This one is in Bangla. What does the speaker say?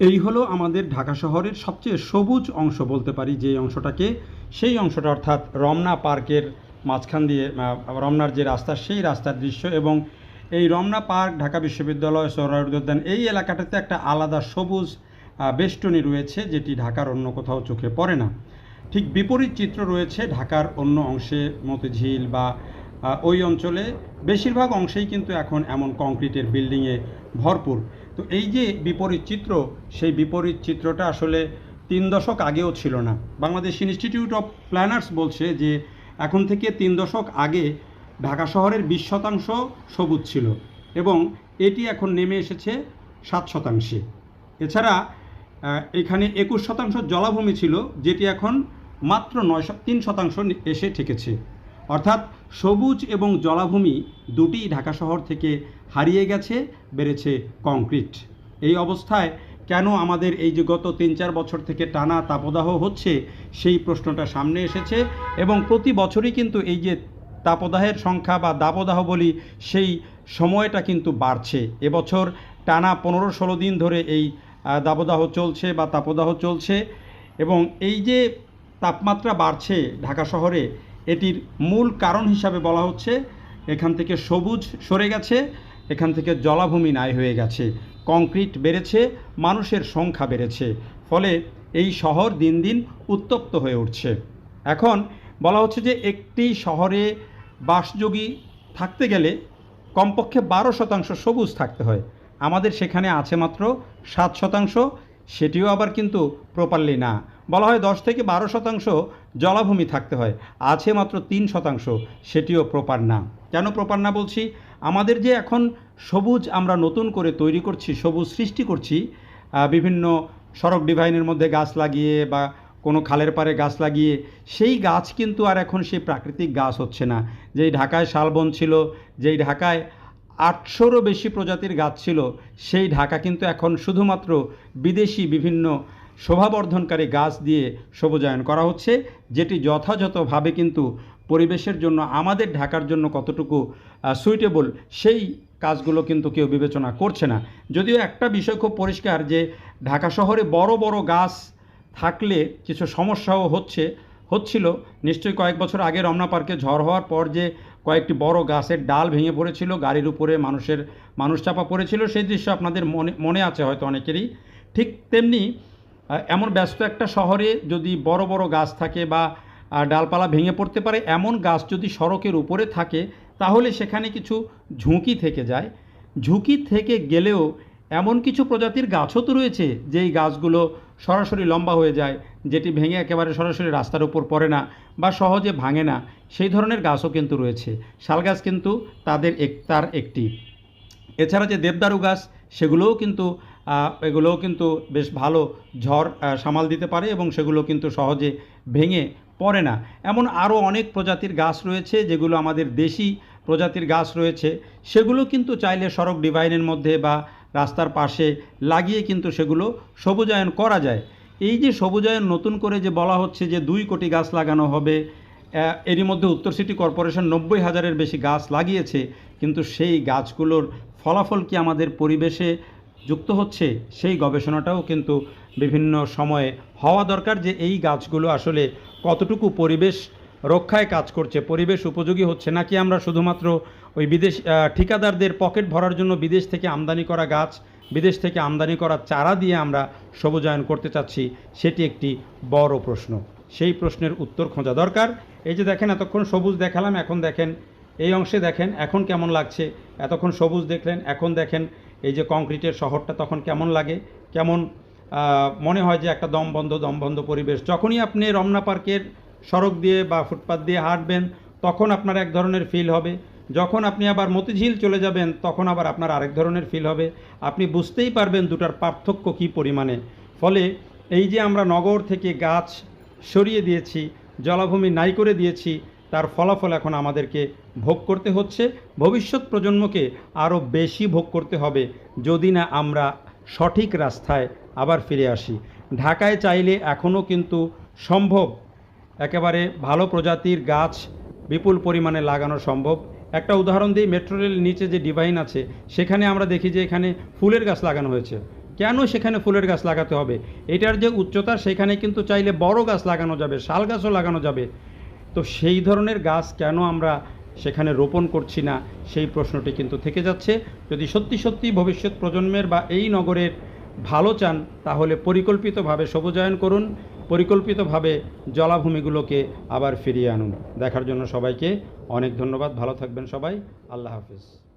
এই হলো আমাদের ঢাকা শহরের সবচেয়ে সবুজ অংশ বলতে পারি যে অংশটাকে। সেই অংশটা অর্থাৎ রমনা পার্কের মাঝখান দিয়ে রমনার যে রাস্তা, সেই রাস্তার দৃশ্য এবং এই রমনা পার্ক ঢাকা বিশ্ববিদ্যালয় সোহরাওয়ার্দী উদ্যান এই এলাকাটাতে একটা আলাদা সবুজ বেষ্টনী রয়েছে যেটি ঢাকার অন্য কোথাও চোখে পড়ে না। ঠিক বিপরীত চিত্র রয়েছে ঢাকার অন্য অংশে মতিঝিল বা ওই অঞ্চলে বেশিরভাগ অংশেই কিন্তু এখন এমন কংক্রিটের বিল্ডিংয়ে ভরপুর। তো এই যে বিপরীত চিত্র, সেই বিপরীত চিত্রটা আসলে তিন দশক আগেও ছিল না। বাংলাদেশ ইনস্টিটিউট অফ প্ল্যানার্স বলছে যে, এখন থেকে তিন দশক আগে ঢাকা শহরের বিশ শতাংশ সবুজ ছিল এবং এটি এখন নেমে এসেছে সাত শতাংশে। এছাড়া এখানে একুশ শতাংশ জলাভূমি ছিল, যেটি এখন মাত্র নয় তিন শতাংশ এসে ঠেকেছে। অর্থাৎ সবুজ এবং জলাভূমি দুটি ঢাকা শহর থেকে হারিয়ে গেছে, বেড়েছে কংক্রিট। এই অবস্থায় কেন আমাদের এই যে গত তিন চার বছর থেকে টানা তাপদাহ হচ্ছে, সেই প্রশ্নটা সামনে এসেছে এবং প্রতি বছরই কিন্তু এই যে তাপদাহের সংখ্যা বা দাবদাহ বলি, সেই সময়টা কিন্তু বাড়ছে। এবছর টানা পনেরো ষোলো দিন ধরে এই দাবদাহ চলছে বা তাপদাহ চলছে এবং এই যে তাপমাত্রা বাড়ছে ঢাকা শহরে এটির মূল কারণ হিসাবে বলা হচ্ছে, এখান থেকে সবুজ সরে গেছে, এখান থেকে জলাভূমি নাই হয়ে গেছে, কংক্রিট বেড়েছে, মানুষের সংখ্যা বেড়েছে, ফলে এই শহর দিন দিন উত্তপ্ত হয়ে উঠছে। এখন বলা হচ্ছে যে একটি শহরে বাসযোগী থাকতে গেলে কমপক্ষে বারো শতাংশ সবুজ থাকতে হয়। আমাদের সেখানে আছে মাত্র সাত শতাংশ, সেটিও আবার কিন্তু প্রপারলি না। বলা হয় দশ থেকে বারো শতাংশ জলাভূমি থাকতে হয়। আছে মাত্র তিন শতাংশ, সেটিও প্রপার না। কেন প্রপার না বলছি? আমাদের যে এখন সবুজ আমরা নতুন করে তৈরি করছি, সবুজ সৃষ্টি করছি বিভিন্ন সড়ক ডিভাইনের মধ্যে গাছ লাগিয়ে বা কোনো খালের পাড়ে গাছ লাগিয়ে, সেই গাছ কিন্তু আর এখন সেই প্রাকৃতিক গাছ হচ্ছে না। যেই ঢাকায় শালবন ছিল, যেই ঢাকায় আটশোরও বেশি প্রজাতির গাছ ছিল, সেই ঢাকা কিন্তু এখন শুধুমাত্র বিদেশি বিভিন্ন শোভাবর্ধনকারী গাছ দিয়ে সবুজায়ন করা হচ্ছে, যেটি যথাযথভাবে কিন্তু পরিবেশের জন্য, আমাদের ঢাকার জন্য কতটুকু সুইটেবল সেই কাজগুলো কিন্তু কেউ বিবেচনা করছে না। যদিও একটা বিষয় খুব পরিষ্কার যে, ঢাকা শহরে বড় বড় গাছ থাকলে কিছু সমস্যাও হচ্ছে, হচ্ছিল। নিশ্চয়ই কয়েক বছর আগে রমনা পার্কে ঝড় হওয়ার পর যে, কয়েকটি বড় গাছের ডাল ভেঙে পড়েছিল, গাড়ির উপরে মানুষের, মানুষ চাপা পড়েছিল, সেই দৃশ্য আপনাদের মনে মনে আছে হয়তো অনেকেরই। ঠিক তেমনি এমন ব্যস্ত একটা শহরে যদি বড় বড় গাছ থাকে বা ডালপালা ভেঙে পড়তে পারে, এমন গাছ যদি সড়কের উপরে থাকে, তাহলে সেখানে কিছু ঝুঁকি থেকে যায়। ঝুঁকি থেকে গেলেও এমন কিছু প্রজাতির গাছও তো রয়েছে, যেই গাছগুলো সরাসরি লম্বা হয়ে যায়, যেটি ভেঙে একেবারে সরাসরি রাস্তার উপর পড়ে না বা সহজে ভাঙে না, সেই ধরনের গাছও কিন্তু রয়েছে। শাল গাছ কিন্তু তাদের এক, তার একটি। এছাড়া যে দেবদারু গাছ, সেগুলোও কিন্তু এগুলোও কিন্তু বেশ ভালো ঝড় সামাল দিতে পারে এবং সেগুলো কিন্তু সহজে ভেঙে পড়ে না। এমন আরও অনেক প্রজাতির গাছ রয়েছে যেগুলো আমাদের দেশি প্রজাতির গাছ রয়েছে। সেগুলো কিন্তু চাইলে সড়ক ডিভাইনের মধ্যে বা রাস্তার পাশে লাগিয়ে কিন্তু সেগুলো সবুজায়ন করা যায়। এই যে সবুজায়ন নতুন করে যে বলা হচ্ছে যে দুই কোটি গাছ লাগানো হবে এরই মধ্যে উত্তর সিটি কর্পোরেশন নব্বই হাজারের বেশি গাছ লাগিয়েছে, কিন্তু সেই গাছগুলোর ফলাফল কি আমাদের পরিবেশে যুক্ত হচ্ছে সেই গবেষণাটাও কিন্তু বিভিন্ন সময়ে হওয়া দরকার যে এই গাছগুলো আসলে কতটুকু পরিবেশ রক্ষায় কাজ করছে, পরিবেশ উপযোগী হচ্ছে, নাকি আমরা শুধুমাত্র ওই বিদেশ ঠিকাদারদের পকেট ভরার জন্য বিদেশ থেকে আমদানি করা গাছ, বিদেশ থেকে আমদানি করা চারা দিয়ে আমরা সবুজায়ন করতে চাচ্ছি, সেটি একটি বড় প্রশ্ন। সেই প্রশ্নের উত্তর খোঁজা দরকার। এই যে দেখেন, এতক্ষণ সবুজ দেখালাম, এখন দেখেন, এই অংশে দেখেন, এখন কেমন লাগছে, এতক্ষণ সবুজ দেখলেন, এখন দেখেন এই যে কংক্রিটের শহরটা তখন কেমন লাগে? কেমন মনে হয় যে একটা দমবন্ধ দমবন্ধ পরিবেশ। যখনই আপনি রমনা পার্কের সড়ক দিয়ে বা ফুটপাথ দিয়ে হাঁটবেন, তখন আপনার এক ধরনের ফিল হবে। যখন আপনি আবার মতিঝিল চলে যাবেন, তখন আবার আপনার আরেক ধরনের ফিল হবে। আপনি বুঝতেই পারবেন দুটার পার্থক্য কী পরিমাণে। ফলে এই যে আমরা নগর থেকে গাছ সরিয়ে দিয়েছি, জলাভূমি নাই করে দিয়েছি তার ফলাফল এখন আমাদেরকে ভোগ করতে হচ্ছে। ভবিষ্যৎ প্রজন্মকে আরও বেশি ভোগ করতে হবে। যদি না আমরা সঠিক রাস্তায় আবার ফিরে আসি। ঢাকায় চাইলে এখনও কিন্তু সম্ভব। একেবারে ভালো প্রজাতির গাছ বিপুল পরিমাণে লাগানো সম্ভব। একটা উদাহরণ দিই, মেট্রো রেল নিচে যে ডিভাইন আছে, সেখানে আমরা দেখি যে এখানে ফুলের গাছ লাগানো হয়েছে। কেন সেখানে ফুলের গাছ লাগাতে হবে? এটার যে উচ্চতা, সেখানে কিন্তু চাইলে বড় গাছ লাগানো যাবে, শাল গাছও লাগানো যাবে। তো সেই ধরনের গাছ কেন আমরা সেখানে রোপণ করছি না, সেই প্রশ্নটি কিন্তু থেকে যাচ্ছে। যদি সত্যি সত্যি ভবিষ্যৎ প্রজন্মের বা এই নগরের ভালো চান, তাহলে পরিকল্পিতভাবে সবুজায়ন করুন, পরিকল্পিতভাবে জলাভূমিগুলোকে আবার ফিরিয়ে আনুন। দেখার জন্য সবাইকে অনেক ধন্যবাদ। ভালো থাকবেন সবাই। আল্লাহ হাফিজ।